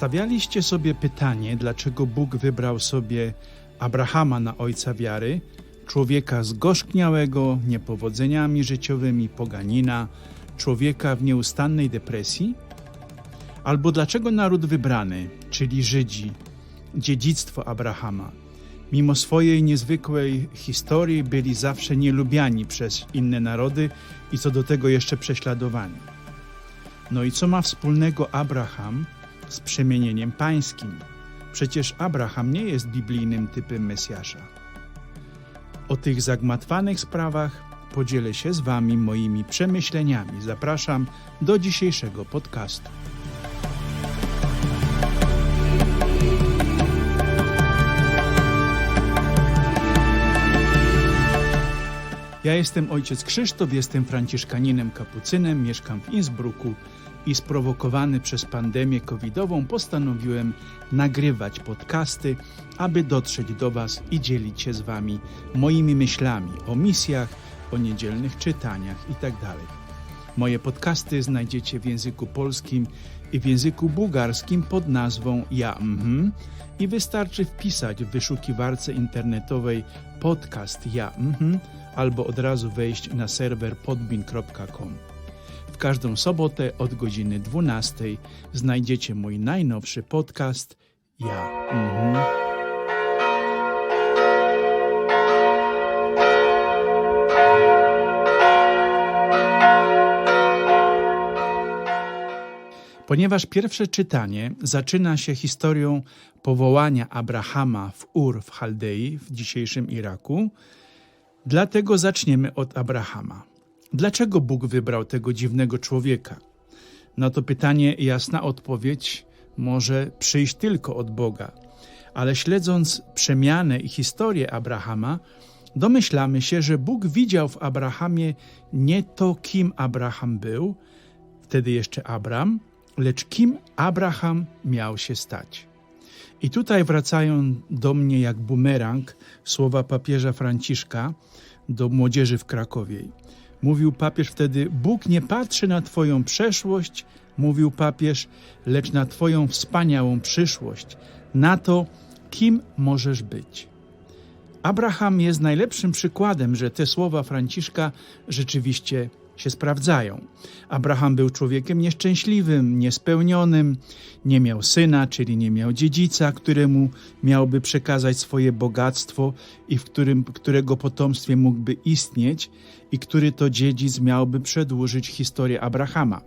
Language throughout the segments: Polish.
Stawialiście sobie pytanie, dlaczego Bóg wybrał sobie Abrahama na ojca wiary, człowieka zgorzkniałego niepowodzeniami życiowymi, poganina, człowieka w nieustannej depresji? Albo dlaczego naród wybrany, czyli Żydzi, dziedzictwo Abrahama, mimo swojej niezwykłej historii byli zawsze nielubiani przez inne narody i co do tego jeszcze prześladowani? No i co ma wspólnego Abraham z przemienieniem pańskim? Przecież Abraham nie jest biblijnym typem Mesjasza. O tych zagmatwanych sprawach podzielę się z Wami moimi przemyśleniami. Zapraszam do dzisiejszego podcastu. Ja jestem ojciec Krzysztof, jestem franciszkaninem kapucynem, mieszkam w Innsbrucku i sprowokowany przez pandemię covidową postanowiłem nagrywać podcasty, aby dotrzeć do Was i dzielić się z Wami moimi myślami o misjach, o niedzielnych czytaniach itd. Moje podcasty znajdziecie w języku polskim i w języku bułgarskim pod nazwą Ja mhm i wystarczy wpisać w wyszukiwarce internetowej podcast Ja mhm albo od razu wejść na serwer podbin.com. Każdą sobotę od godziny 12 znajdziecie mój najnowszy podcast Ja. Mhm. Ponieważ pierwsze czytanie zaczyna się historią powołania Abrahama w Ur w Chaldei w dzisiejszym Iraku, dlatego zaczniemy od Abrahama. Dlaczego Bóg wybrał tego dziwnego człowieka? Na to pytanie jasna odpowiedź może przyjść tylko od Boga. Ale śledząc przemianę i historię Abrahama, domyślamy się, że Bóg widział w Abrahamie nie to, kim Abraham był, wtedy jeszcze Abram, lecz kim Abraham miał się stać. I tutaj wracają do mnie jak bumerang słowa papieża Franciszka do młodzieży w Krakowie. Mówił papież wtedy: Bóg nie patrzy na Twoją przeszłość, mówił papież, lecz na Twoją wspaniałą przyszłość, na to, kim możesz być. Abraham jest najlepszym przykładem, że te słowa Franciszka rzeczywiście się sprawdzają. Abraham był człowiekiem nieszczęśliwym, niespełnionym, nie miał syna, czyli nie miał dziedzica, któremu miałby przekazać swoje bogactwo i w którym, którego potomstwie mógłby istnieć i który to dziedzic miałby przedłużyć historię Abrahama.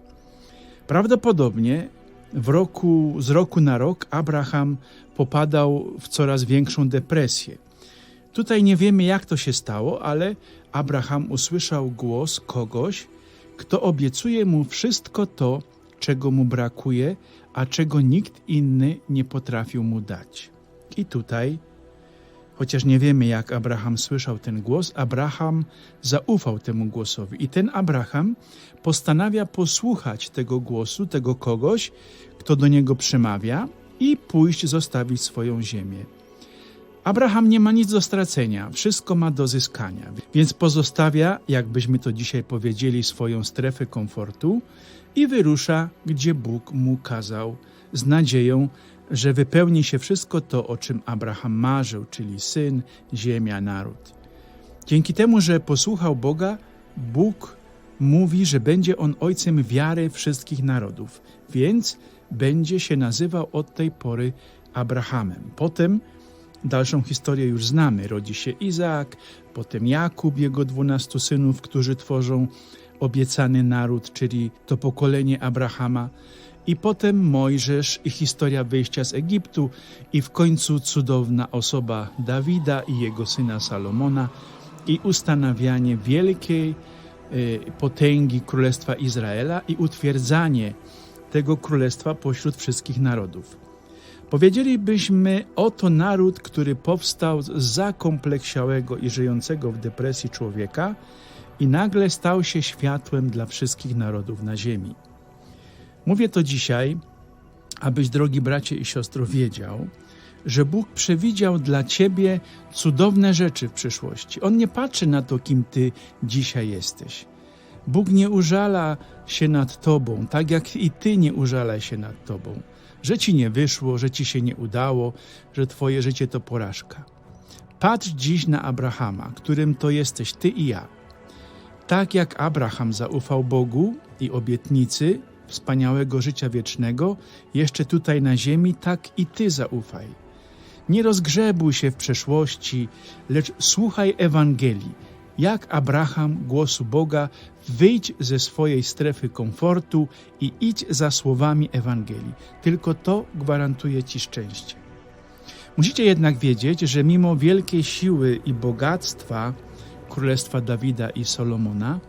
Prawdopodobnie w roku, z roku na rok Abraham popadał w coraz większą depresję. Tutaj nie wiemy, jak to się stało, ale Abraham usłyszał głos kogoś, kto obiecuje mu wszystko to, czego mu brakuje, a czego nikt inny nie potrafił mu dać. I tutaj, chociaż nie wiemy, jak Abraham słyszał ten głos, Abraham zaufał temu głosowi. I ten Abraham postanawia posłuchać tego głosu, tego kogoś, kto do niego przemawia, i pójść zostawić swoją ziemię. Abraham nie ma nic do stracenia, wszystko ma do zyskania, więc pozostawia, jakbyśmy to dzisiaj powiedzieli, swoją strefę komfortu i wyrusza, gdzie Bóg mu kazał, z nadzieją, że wypełni się wszystko to, o czym Abraham marzył, czyli syn, ziemia, naród. Dzięki temu, że posłuchał Boga, Bóg mówi, że będzie on ojcem wiary wszystkich narodów, więc będzie się nazywał od tej pory Abrahamem. Potem Dalszą historię już znamy. Rodzi się Izaak, potem Jakub, jego dwunastu synów, którzy tworzą obiecany naród, czyli to pokolenie Abrahama. I potem Mojżesz i historia wyjścia z Egiptu, i w końcu cudowna osoba Dawida i jego syna Salomona, i ustanawianie wielkiej y, potęgi Królestwa Izraela i utwierdzanie tego królestwa pośród wszystkich narodów. Powiedzielibyśmy, oto naród, który powstał z zakompleksiałego i żyjącego w depresji człowieka i nagle stał się światłem dla wszystkich narodów na ziemi. Mówię to dzisiaj, abyś, drogi bracie i siostro, wiedział, że Bóg przewidział dla ciebie cudowne rzeczy w przyszłości. On nie patrzy na to, kim ty dzisiaj jesteś. Bóg nie użala się nad tobą, tak jak i ty nie użalaj się nad tobą. Że ci nie wyszło, że ci się nie udało, że twoje życie to porażka. Patrz dziś na Abrahama, którym to jesteś ty i ja. Tak jak Abraham zaufał Bogu i obietnicy wspaniałego życia wiecznego, jeszcze tutaj na ziemi, tak i ty zaufaj. Nie rozgrzebuj się w przeszłości, lecz słuchaj Ewangelii. Jak Abraham głosu Boga, wyjdź ze swojej strefy komfortu i idź za słowami Ewangelii. Tylko to gwarantuje ci szczęście. Musicie jednak wiedzieć, że mimo wielkiej siły i bogactwa królestwa Dawida i Solomona,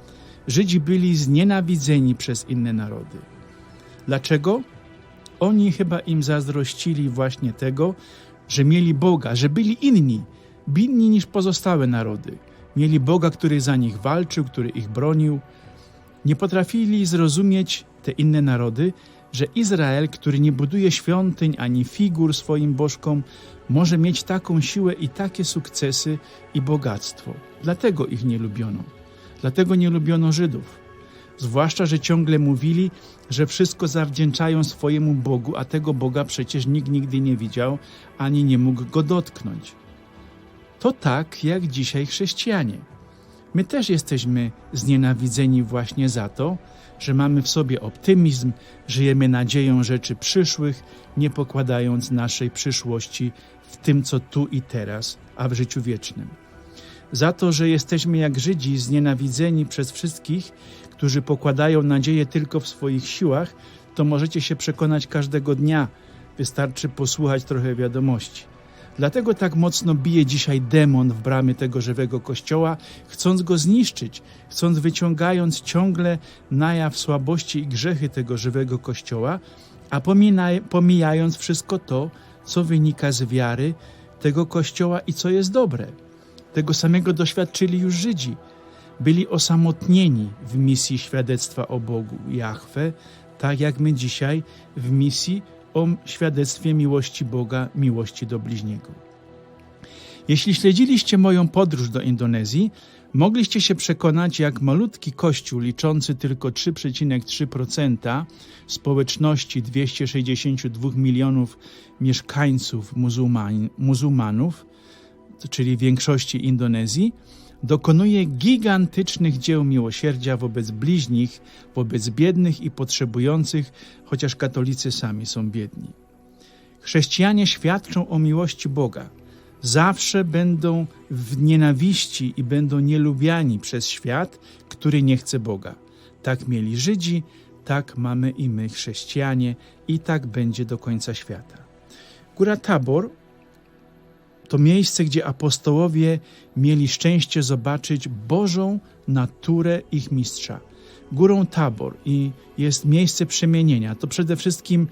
Żydzi byli znienawidzeni przez inne narody. Dlaczego? Oni chyba im zazdrościli właśnie tego, że mieli Boga, że byli inni, binni niż pozostałe narody. Mieli Boga, który za nich walczył, który ich bronił. Nie potrafili zrozumieć te inne narody, że Izrael, który nie buduje świątyń ani figur swoim bożkom, może mieć taką siłę i takie sukcesy i bogactwo. Dlatego ich nie lubiono. Dlatego nie lubiono Żydów. Zwłaszcza, że ciągle mówili, że wszystko zawdzięczają swojemu Bogu, a tego Boga przecież nikt nigdy nie widział ani nie mógł go dotknąć. To tak jak dzisiaj chrześcijanie. My też jesteśmy znienawidzeni właśnie za to, że mamy w sobie optymizm, żyjemy nadzieją rzeczy przyszłych, nie pokładając naszej przyszłości w tym, co tu i teraz, a w życiu wiecznym. Za to, że jesteśmy jak Żydzi znienawidzeni przez wszystkich, którzy pokładają nadzieję tylko w swoich siłach, to możecie się przekonać każdego dnia. Wystarczy posłuchać trochę wiadomości. Dlatego tak mocno bije dzisiaj demon w bramy tego żywego kościoła, chcąc go zniszczyć, chcąc wyciągając ciągle na jaw słabości i grzechy tego żywego kościoła, a pomijając wszystko to, co wynika z wiary tego kościoła i co jest dobre. Tego samego doświadczyli już Żydzi. Byli osamotnieni w misji świadectwa o Bogu Jahwe, tak jak my dzisiaj w misji o świadectwie miłości Boga, miłości do bliźniego. Jeśli śledziliście moją podróż do Indonezji, mogliście się przekonać, jak malutki kościół liczący tylko 3,3% społeczności 262 milionów mieszkańców muzułman, muzułmanów, czyli większości Indonezji, dokonuje gigantycznych dzieł miłosierdzia wobec bliźnich, wobec biednych i potrzebujących, chociaż katolicy sami są biedni. Chrześcijanie świadczą o miłości Boga. Zawsze będą w nienawiści i będą nielubiani przez świat, który nie chce Boga. Tak mieli Żydzi, tak mamy i my, chrześcijanie, i tak będzie do końca świata. Góra Tabor to miejsce, gdzie apostołowie mieli szczęście zobaczyć Bożą naturę ich mistrza. Górą Tabor i jest miejsce przemienienia. To przede wszystkim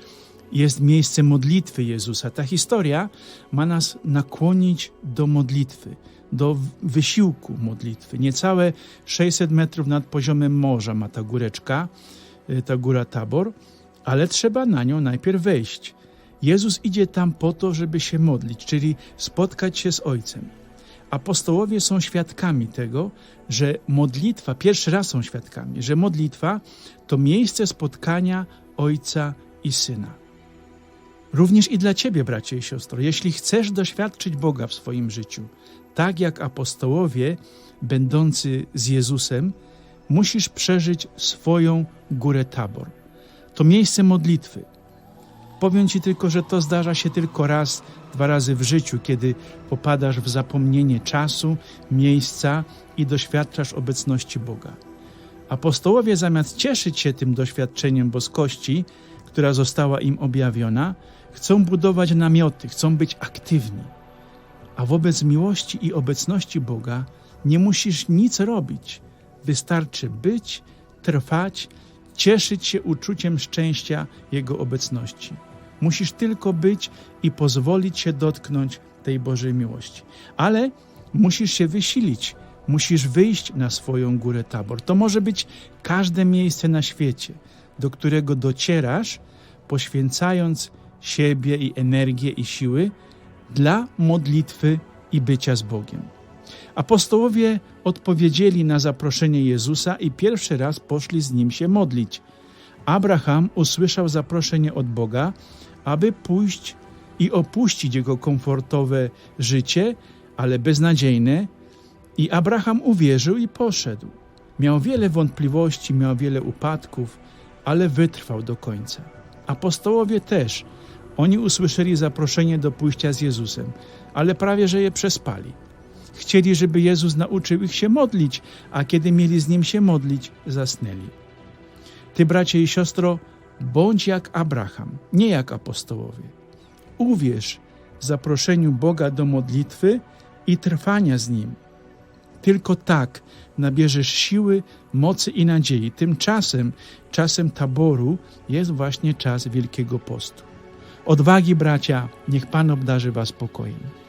jest miejsce modlitwy Jezusa. Ta historia ma nas nakłonić do modlitwy, do wysiłku modlitwy. Niecałe 600 metrów nad poziomem morza ma ta góreczka, y, ta góra Tabor, ale trzeba na nią najpierw wejść. Jezus idzie tam po to, żeby się modlić, czyli spotkać się z Ojcem. Apostołowie są świadkami tego, że modlitwa, pierwszy raz są świadkami, że modlitwa to miejsce spotkania Ojca i Syna. Również i dla Ciebie, bracie i siostro, jeśli chcesz doświadczyć Boga w swoim życiu, tak jak apostołowie będący z Jezusem, musisz przeżyć swoją górę Tabor. To miejsce modlitwy, Powiem Ci tylko, że to zdarza się tylko raz, dwa razy w życiu, kiedy popadasz w zapomnienie czasu, miejsca i doświadczasz obecności Boga. Apostołowie zamiast cieszyć się tym doświadczeniem boskości, która została im objawiona, chcą budować namioty, chcą być aktywni. A wobec miłości i obecności Boga nie musisz nic robić. Wystarczy być, trwać, cieszyć się uczuciem szczęścia Jego obecności. Musisz tylko być i pozwolić się dotknąć tej Bożej miłości. Ale musisz się wysilić, musisz wyjść na swoją górę tabor. To może być każde miejsce na świecie, do którego docierasz, poświęcając siebie i energię i siły dla modlitwy i bycia z Bogiem. Apostołowie odpowiedzieli na zaproszenie Jezusa i pierwszy raz poszli z nim się modlić. Abraham usłyszał zaproszenie od Boga, aby pójść i opuścić jego komfortowe życie, ale beznadziejne. I Abraham uwierzył i poszedł. Miał wiele wątpliwości, miał wiele upadków, ale wytrwał do końca. Apostołowie też. Oni usłyszeli zaproszenie do pójścia z Jezusem, ale prawie że je przespali. Chcieli, żeby Jezus nauczył ich się modlić, a kiedy mieli z nim się modlić, zasnęli. Ty, bracie i siostro, bądź jak Abraham, nie jak apostołowie. Uwierz zaproszeniu Boga do modlitwy i trwania z nim. Tylko tak nabierzesz siły, mocy i nadziei. Tymczasem, czasem taboru jest właśnie czas Wielkiego Postu. Odwagi, bracia, niech Pan obdarzy Was pokojem.